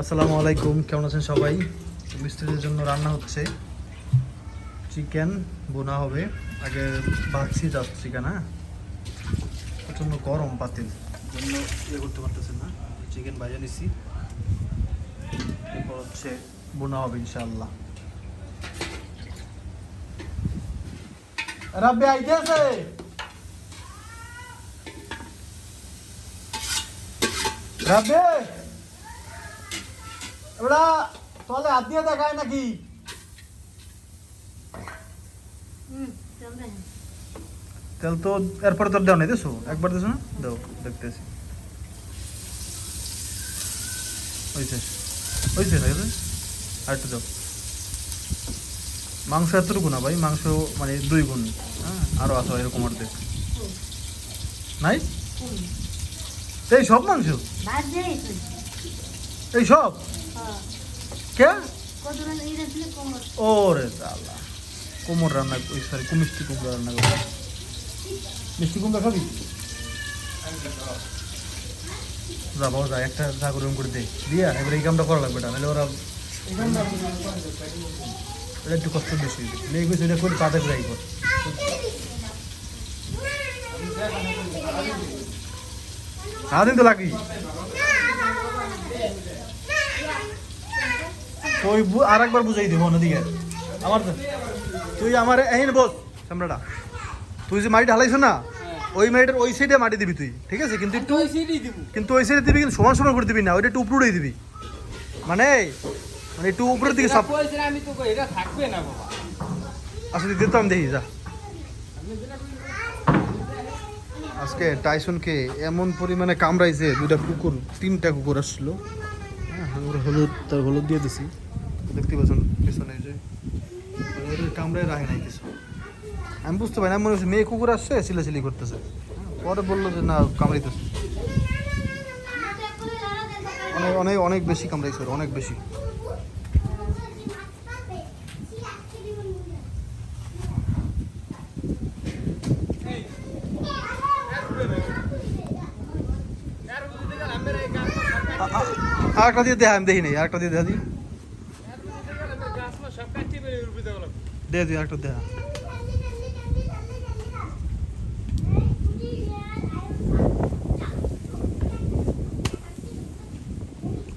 আসসালামু আলাইকুম, কেমন আছেন সবাই? মিস্ত্রিদের জন্য রান্না হচ্ছে। চিকেন বোনা হবে। আগে ভাবছি জাস্ট চিকেন হ্যাঁ প্রচণ্ড গরম পাতিল জন্য ইয়ে করতে পারতেছেন না। চিকেন ভাজা নিছি। এরপর হচ্ছে বোনা হবে ইনশাল্লাহ রাব্বে আইতে আছে? রাব্বে! এবার তলে হাত দিয়ে দেখায় নাকি? তেল তো এরপরে তোর দেওয়া নেই দেছো একবার দেছো না? দাও দেখতেছি। হয়েছে হয়েছে আর একটু দাও। মাংস এতটুকু না ভাই মাংস মানে দুই গুণ। হ্যাঁ আরও আসো এরকম আর দেখ নাই এই সব মাংস? এই সব? কে? ওরে তালা কোমর রান্না ওই সরি মিষ্টি কুমড়া রান্না করব মিষ্টি কুমড়া খাবি? যা বাবা যা একটা যা করে করে দে। দিয়া এবার এই কামটা করা লাগবে না নাহলে ওরা এটা একটু কষ্ট বেশি এটা করে তাদের যাই কর। সারাদিন তো লাগি তুই আর একবার বুঝাই দিব অন্যদিকে। আমার তুই আমার এই বস সামরাটা তুই যে মাটি ঢালাইছ না ওই মাটিটার ওই সাইডে মাটি দিবি তুই ঠিক আছে? কিন্তু একটু কিন্তু ওই সাইডে দিবি কিন্তু সমান সমান করে দিবি না ওইটা একটু উপরে দিবি। মানে মানে একটু উপরের দিকে সব আমি তো এটা থাকবে না বাবা। আসলে দিতাম দেখি যা। আজকে টাইসনকে এমন পরিমাণে কামড়াইছে দুইটা কুকুর তিনটা কুকুর আসছিল হ্যাঁ হলুদ তার হলুদ দিয়ে দিছি। দেখতে পাচ্ছেন পেছনে এই যে ওদের কামড়ায় রাখে নাই কিছু। আমি বুঝতে পারি না মনে হচ্ছে মেয়ে কুকুর আসছে চিলাচিলি করতেছে। পরে বলল যে না কামড়াইতেছে। অনেক অনেক অনেক বেশি কামড়াইছে ওর, অনেক বেশি। আ- আ- আরেকটা দিয়ে দেখা আমি দেখি নাই আরেকটা দিয়ে দেখা দিই। দে দিই আরেকটা দেখা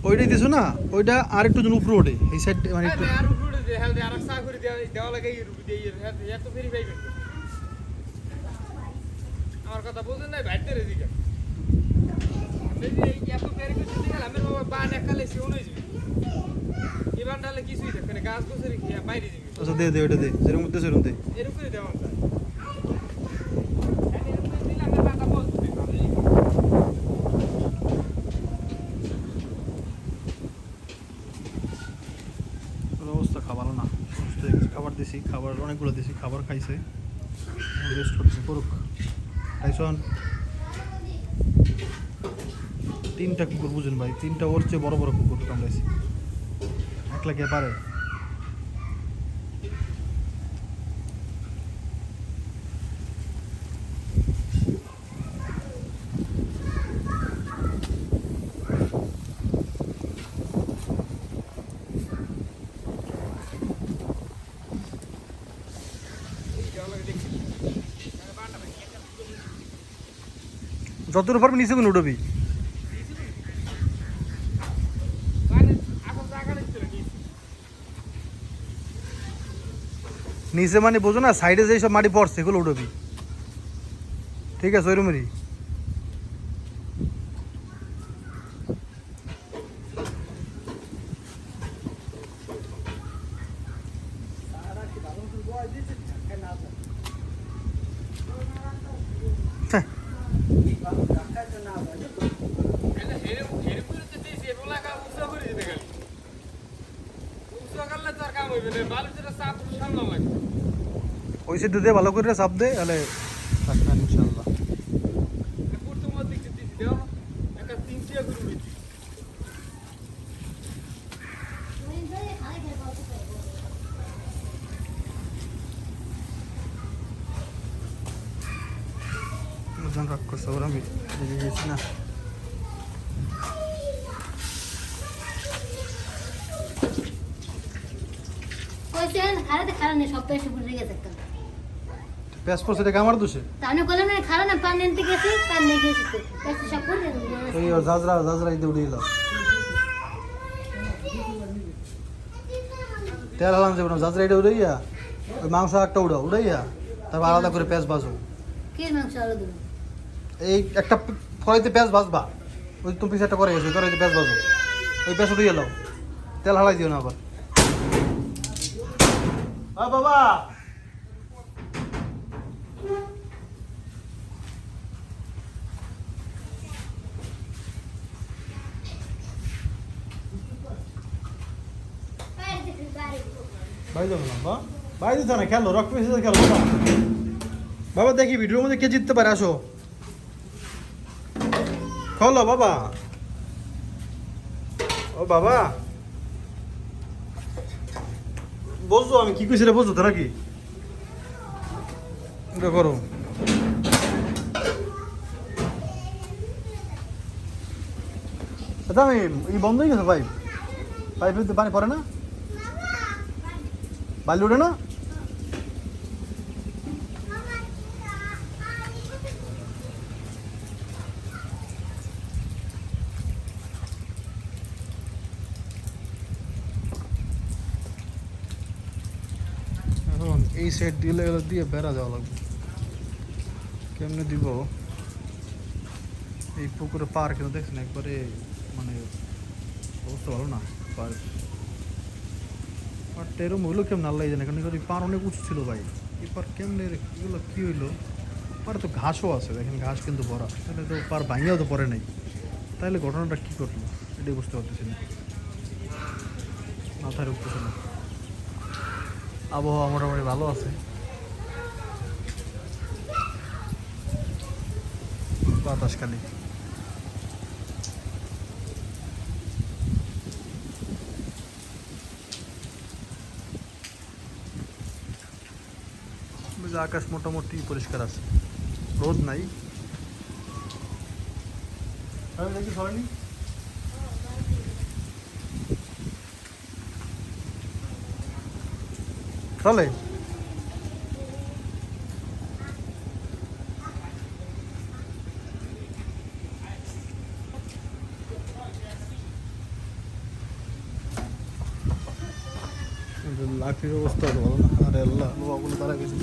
ওইটাই দিছো না ওইটা আর একটু যেন উপরে ওঠে এই সাইড মানে একটু আমার কথা বলছেন না বাইতে রে দিকে এত পেরে কিছু দিকে আমি বাবা বা নেকালে সে অনুই যাবে এবার ডালে কিছুই দেখবে না গাছ গোছের খেয়ে বাইরে যাবে। আচ্ছা দে দে ওইটা দে যেরকম মধ্যে সেরকম দে। অবস্থা খাবার না। হয়ে। খাবার দিছি খাবার অনেকগুলো দিছি খাবার খাইছে। রেস্ট করতেছে করুক। টাইসন তিনটা কুকুর বুঝেন ভাই তিনটা ওর চেয়ে বড় বড় কুকুর কামড়াইছে। একলা কে পারে। যতটুকু পারবি নিচে কোনো উঠবি মানে এখন জায়গা নিচ্ছে নাকি নিচে মানে বোঝো না সাইডে যেই সব মাটি পড়ছে এগুলো উঠবি ঠিক আছে ওইরকমই হ্যাঁ এটা হেরে হেরে করে তো দিয়েছি এগুলা কা উৎসাহ করে দিতে গেল উৎসাহ করলে তো আর কাম হইবে না বালু যেটা চাপ সামলাম লাগবে ওই সাইড দিয়ে ভালো করে চাপ দে তাহলে থাকবেন ইনশাল্লাহ করতে মধ্যে দিচ্ছি দিচ্ছি দেও একটা তিন টিয়া করে উঠেছি জন রাগ করছে ওরা আমি গেছি না? করছে খারাতে খারাপ নেই সব পেয়ে ঘুরে গেছে একটা। প্যাস পড়ছে আমার দোষে? তা আমি না খারাপ না পানি আনতে গেছি পানি নিয়ে গেছি তো। সব করে এই জাজরা জাজরা ইদে উড়িয়ে এলো তেল হালাম যাব না জাজরা এটা উড়াইয়া ওই মাংস একটা উড়া উড়াইয়া তারপর আলাদা করে পেঁয়াজ ভাজো। কে মাংস আলো এই একটা কড়াইতে পেঁয়াজ ভাজবা। ওই তুমি পিছু একটা করে গেছে পেঁয়াজ ভাজো। ওই পেঁয়াজ উড়িয়ে এলো তেল হালাই দিও না আবার। বাবা। বাই যাব না খেলো খেলো বাবা, দেখি ভিডিওর মধ্যে কে জিততে পারে, আসো। খলো, বাবা। ও বাবা। বুঝছ আমি কি কইছি রে বুঝছ তো নাকি এটা করো। দাদা আমি এই বন্ধ হয়ে গেছে পাইপ পাইপে পানি পড়ে না? বালি উঠে না? এই সাইড দিলে গেলে দিয়ে বেড়া যাওয়া লাগবে। কেমনে দিব? এই পুকুরে পার কিন্তু দেখছেন একবারে মানে অবস্থা ভালো না পার। পারটা এরম হইল কেমন আল্লাহ জানে কারণ এই পার অনেক উঁচু ছিল ভাই। এবার কেমনে এগুলো কি হইল? পারে তো ঘাসও আছে, দেখেন ঘাস কিন্তু ভরা। তাহলে তো পার ভাঙিয়াও তো পরে নাই। তাহলে ঘটনাটা কী করল এটাই বুঝতে পারতেছি না। মাথায় ঢুকতেছে না। আবহাওয়া মোটামুটি ভালো আছে। বাতাসখালি আকাশ মোটামুটি পরিষ্কার আছে। রোদ নাই। দেখি সরেনি? চলে লাঠির অবস্থা ভালো না। আরে আল্লাহ। তারা গেছে